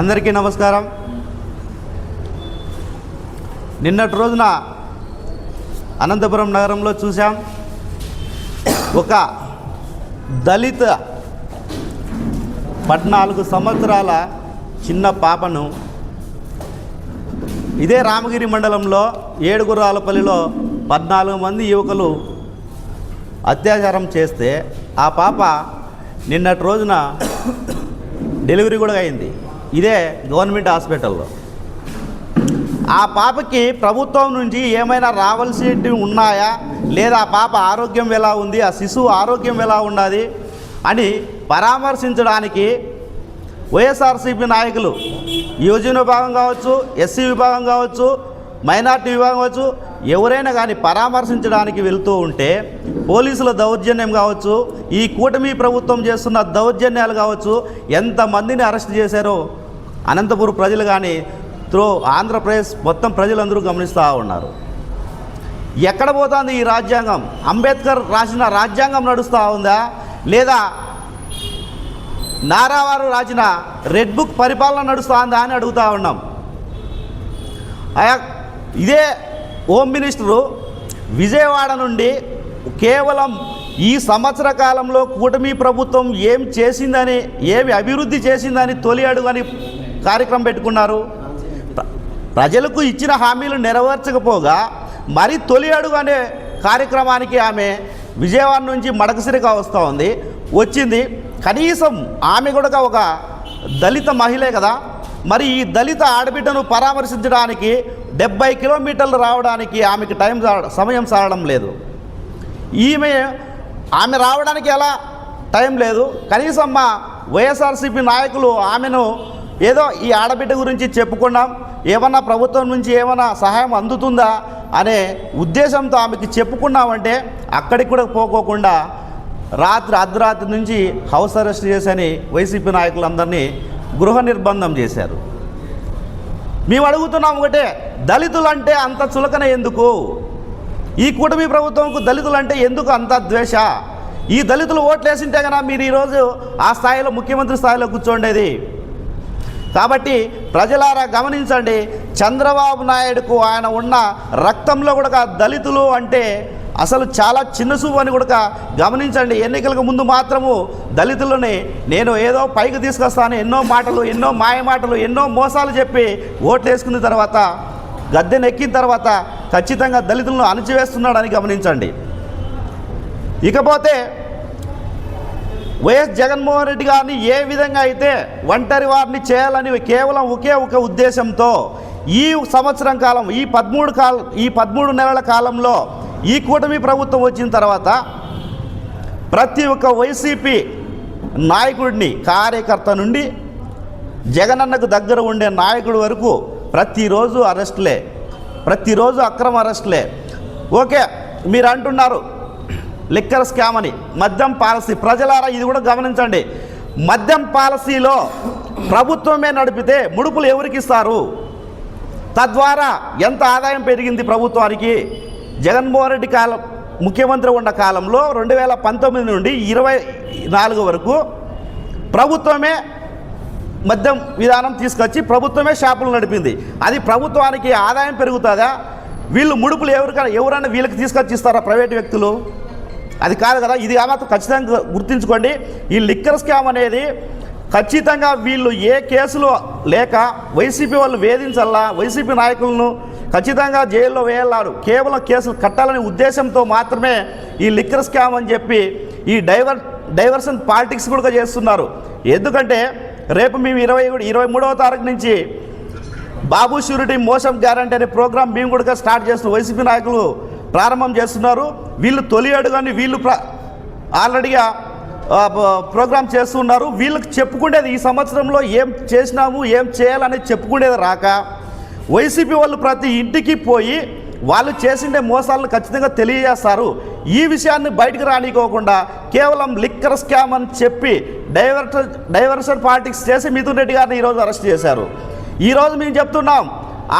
అందరికీ నమస్కారం. నిన్నటి రోజున అనంతపురం నగరంలో చూసాం ఒక దళిత పద్నాలుగు సంవత్సరాల చిన్న పాపను ఇదే రామగిరి మండలంలో ఏడుగురాలపల్లిలో పద్నాలుగు మంది యువకులు అత్యాచారం చేస్తే ఆ పాప నిన్నటి రోజున డెలివరీ కూడా అయింది. ఇదే గవర్నమెంట్ హాస్పిటల్లో. ఆ పాపకి ప్రభుత్వం నుంచి ఏమైనా రావాల్సినవి ఉన్నాయా? లేదా ఆ పాప ఆరోగ్యం ఎలా ఉంది? ఆ శిశువు ఆరోగ్యం ఎలా ఉన్నది అని పరామర్శించడానికి వైఎస్ఆర్సీపీ నాయకులు యువజన విభాగం కావచ్చు ఎస్సీ విభాగం కావచ్చు మైనార్టీ విభాగం కావచ్చు ఎవరైనా కానీ పరామర్శించడానికి వెళ్తూ ఉంటే పోలీసుల దౌర్జన్యం కావచ్చు ఈ కూటమి ప్రభుత్వం చేస్తున్న దౌర్జన్యాలు కావచ్చు ఎంతమందిని అరెస్ట్ చేశారో అనంతపురం ప్రజలు కానీ త్రో ఆంధ్రప్రదేశ్ మొత్తం ప్రజలందరూ గమనిస్తూ ఉన్నారు. ఎక్కడ పోతుంది ఈ రాజ్యాంగం? అంబేద్కర్ రాసిన రాజ్యాంగం నడుస్తూ ఉందా? లేదా నారావారు రాసిన రెడ్ బుక్ పరిపాలన నడుస్తుందా అని అడుగుతూ ఉన్నాం. ఇదే హోమ్ మినిస్టరు విజయవాడ నుండి కేవలం ఈ సంవత్సర కాలంలో కూటమి ప్రభుత్వం ఏం చేసిందని ఏమి అభివృద్ధి చేసిందని తొలి అడుగు అని కార్యక్రమం పెట్టుకున్నారు. ప్ర- ప్రజలకు ఇచ్చిన హామీలు నెరవేర్చకపోగా మరి తొలి అడుగు అనే కార్యక్రమానికి ఆమె విజయవాడ నుంచి మడకసిరిగా వస్తూ ఉంది. వచ్చింది. కనీసం ఆమె కూడా ఒక దళిత మహిళే కదా. మరి ఈ దళిత ఆడబిడ్డను పరామర్శించడానికి డెబ్బై కిలోమీటర్లు రావడానికి ఆమెకి టైం సా- సమయం సాగడం లేదు. ఈమె ఆమె రావడానికి ఎలా టైం లేదు. కనీసం మా వైఎస్ఆర్సీపీ నాయకులు ఆమెను ఏదో ఈ ఆడబిడ్డ గురించి చెప్పుకున్నాం. ఏమన్నా ప్రభుత్వం నుంచి ఏమైనా సహాయం అందుతుందా అనే ఉద్దేశంతో ఆమెకి చెప్పుకున్నామంటే అక్కడికి కూడా పోకోకుండా రాత్రి అర్ధరాత్రి నుంచి హౌస్ అరెస్ట్ చేసని వైసీపీ నాయకులందరినీ గృహ నిర్బంధం చేశారు. మేము అడుగుతున్నాం ఒకటే దళితులంటే అంత చులకన ఎందుకు? ఈ కూటమి ప్రభుత్వంకు దళితులంటే ఎందుకు అంత ద్వేష? ఈ దళితులు ఓట్లు వేసింటే మీరు ఈరోజు ఆ స్థాయిలో ముఖ్యమంత్రి స్థాయిలో కూర్చోండేది. కాబట్టి ప్రజలారా గమనించండి చంద్రబాబు నాయుడుకు ఆయన ఉన్న రక్తంలో కూడా దళితులు అంటే అసలు చాలా చిన్న చూపు అని కూడా గమనించండి. ఎన్నికలకు ముందు మాత్రము దళితులని నేను ఏదో పైకి తీసుకొస్తాను ఎన్నో మాటలు ఎన్నో మాయ మాటలు ఎన్నో మోసాలు చెప్పి ఓట్లు వేసుకున్న తర్వాత గద్దెనెక్కిన తర్వాత ఖచ్చితంగా దళితులను అణచివేస్తున్నాడని గమనించండి. ఇకపోతే వైఎస్ జగన్మోహన్ రెడ్డి గారిని ఏ విధంగా అయితే ఒంటరి వారిని చేయాలని కేవలం ఒకే ఒక ఉద్దేశంతో ఈ సంవత్సరం కాలం ఈ పదమూడు కాల ఈ పదమూడు నెలల కాలంలో ఈ కూటమి ప్రభుత్వం వచ్చిన తర్వాత ప్రతి ఒక్క వైసీపీ నాయకుడిని కార్యకర్త నుండి జగనన్నకు దగ్గర ఉండే నాయకుడి వరకు ప్రతిరోజు అరెస్టులే ప్రతిరోజు అక్రమ అరెస్టులే. ఓకే మీరు అంటున్నారు లిక్కర్ స్కామ్ అని. మద్యం పాలసీ. ప్రజలారా ఇది కూడా గమనించండి. మద్యం పాలసీలో ప్రభుత్వమే నడిపితే ముడుపులు ఎవరికి ఇస్తారు తద్వారా ఎంత ఆదాయం పెరిగింది ప్రభుత్వానికి? జగన్మోహన్ రెడ్డి కాలం ముఖ్యమంత్రి ఉన్న కాలంలో రెండు వేల పంతొమ్మిది నుండి ఇరవై నాలుగు వరకు ప్రభుత్వమే మద్యం విధానం తీసుకొచ్చి ప్రభుత్వమే షాపులు నడిపింది. అది ప్రభుత్వానికి ఆదాయం పెరుగుతుందా? వీళ్ళు ముడుపులు ఎవరికైనా ఎవరైనా వీళ్ళకి తీసుకొచ్చి ఇస్తారా ప్రైవేట్ వ్యక్తులు? అది కాదు కదా ఇది మాత్రం ఖచ్చితంగా గుర్తుంచుకోండి. ఈ లిక్కర్ స్కామ్ అనేది ఖచ్చితంగా వీళ్ళు ఏ కేసులు లేక వైసీపీ వాళ్ళు వేధించాలా వైసీపీ నాయకులను ఖచ్చితంగా జైల్లో వేయాలన్నారు కేవలం కేసులు కట్టాలనే ఉద్దేశంతో మాత్రమే ఈ లిక్కర్ స్కామ్ అని చెప్పి ఈ డైవర్ డైవర్షన్ పాలిటిక్స్ కూడా చేస్తున్నారు. ఎందుకంటే రేపు మేము ఇరవై ఇరవై మూడవ తారీఖు నుంచి బాబు షూరిటీ మోసం గ్యారంటీ అనే ప్రోగ్రాం మేము కూడా స్టార్ట్ చేస్తున్నాం. వైసీపీ నాయకులు ప్రారంభం చేస్తున్నారు. వీళ్ళు తొలి కానీ వీళ్ళు ప్ర ఆల్రెడీగా ప్రోగ్రామ్ చేస్తున్నారు. వీళ్ళకి చెప్పుకునేది ఈ సంవత్సరంలో ఏం చేసినాము ఏం చేయాలనేది చెప్పుకునేది రాక వైసీపీ వాళ్ళు ప్రతి ఇంటికి పోయి వాళ్ళు చేసిండే మోసాలను ఖచ్చితంగా తెలియజేస్తారు. ఈ విషయాన్ని బయటకు రానికోకుండా కేవలం లిక్కర్ స్కామ్ అని చెప్పి డైవర్ట డైవర్షన్ పాలిటిక్స్ చేసి మిథున్ రెడ్డి గారిని ఈరోజు అరెస్ట్ చేశారు. ఈరోజు మేము చెప్తున్నాం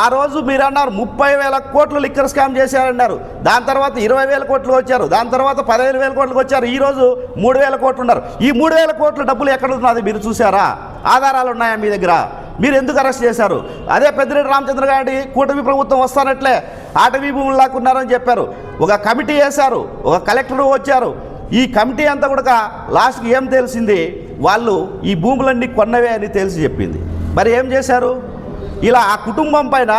ఆ రోజు మీరు అన్నారు ముప్పై వేల కోట్లు లిక్కర్ స్కామ్ చేశారన్నారు. దాని తర్వాత ఇరవై వేల కోట్లు వచ్చారు. దాని తర్వాత పదిహేను వేల కోట్లకు వచ్చారు. ఈరోజు మూడు వేల కోట్లు ఉన్నారు. ఈ మూడు వేల కోట్ల డబ్బులు ఎక్కడ ఉన్నది మీరు చూసారా ఆధారాలు ఉన్నాయా మీ దగ్గర? మీరు ఎందుకు అరెస్ట్ చేశారు? అదే పెద్దిరెడ్డి రామచంద్ర గారి కూటమి ప్రభుత్వం వస్తానట్లే ఆటవీ భూములు లాక్కున్నారని చెప్పారు. ఒక కమిటీ వేశారు. ఒక కలెక్టర్ వచ్చారు. ఈ కమిటీ అంతా కూడా లాస్ట్కి ఏం తెలిసింది? వాళ్ళు ఈ భూములన్నీ కొన్నవే అని తెలిసి చెప్పింది. మరి ఏం చేశారు? ఇలా ఆ కుటుంబం పైన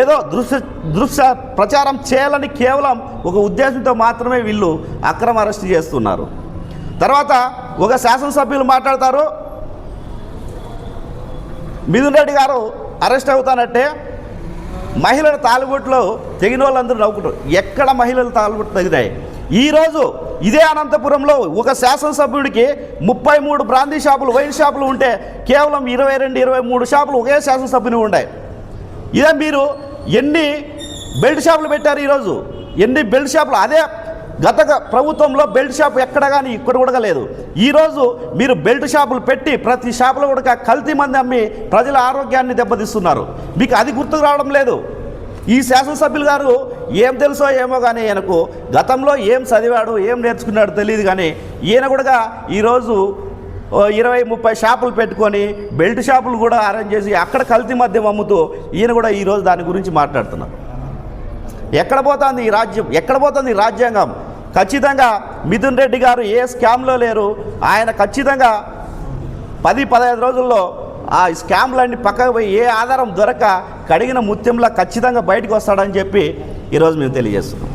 ఏదో దృశ్య దృశ్య ప్రచారం చేయాలని కేవలం ఒక ఉద్దేశంతో మాత్రమే వీళ్ళు అక్రమ అరెస్ట్ చేస్తున్నారు. తర్వాత ఒక శాసనసభ్యులు మాట్లాడతారు మిథున్ రెడ్డి గారు అరెస్ట్ అవుతానంటే మహిళల తాలుబొట్లు తెగిన వాళ్ళందరూ నవ్వుకుంటారు. ఎక్కడ మహిళల తాలుబొట్లు తగినాయి? ఈరోజు ఇదే అనంతపురంలో ఒక శాసనసభ్యుడికి ముప్పై మూడు బ్రాందీ షాపులు వైన్ షాపులు ఉంటే కేవలం ఇరవై రెండు ఇరవై మూడు షాపులు ఒకే శాసనసభ్యుని ఉన్నాయి ఇదే మీరు ఎన్ని బెల్ట్ షాపులు పెట్టారు ఈరోజు ఎన్ని బెల్ట్ షాపులు? అదే గత ప్రభుత్వంలో బెల్ట్ షాప్ ఎక్కడ కానీ ఇక్కడ కూడా లేదు. ఈరోజు మీరు బెల్ట్ షాపులు పెట్టి ప్రతి షాపులో కూడా కల్తీ మంది అమ్మి ప్రజల ఆరోగ్యాన్ని దెబ్బతీస్తున్నారు. మీకు అది గుర్తుకు రావడం లేదు. ఈ శాసనసభ్యులు గారు ఏం తెలుసో ఏమో కానీ ఈయనకు గతంలో ఏం చదివాడు ఏం నేర్చుకున్నాడు తెలియదు కానీ ఈయన కూడా ఈరోజు ఇరవై ముప్పై షాపులు పెట్టుకొని బెల్ట్ షాపులు కూడా అరేంజ్ చేసి అక్కడ కల్తీ మద్యం అమ్ముతూ ఈయన కూడా ఈరోజు దాని గురించి మాట్లాడుతున్నారు. ఎక్కడ పోతుంది ఈ రాజ్యం? ఎక్కడ పోతుంది ఈ రాజ్యాంగం? ఖచ్చితంగా మిథున్ రెడ్డి గారు ఏ స్కామ్లో లేరు? ఆయన ఖచ్చితంగా పది పదహైదు రోజుల్లో ఆ స్కామ్లన్నీ పక్కకు పోయి ఏ ఆధారం దొరక కడిగిన ముత్యంలా ఖచ్చితంగా బయటకు వస్తాడని చెప్పి ఈరోజు మేము తెలియజేస్తున్నాం.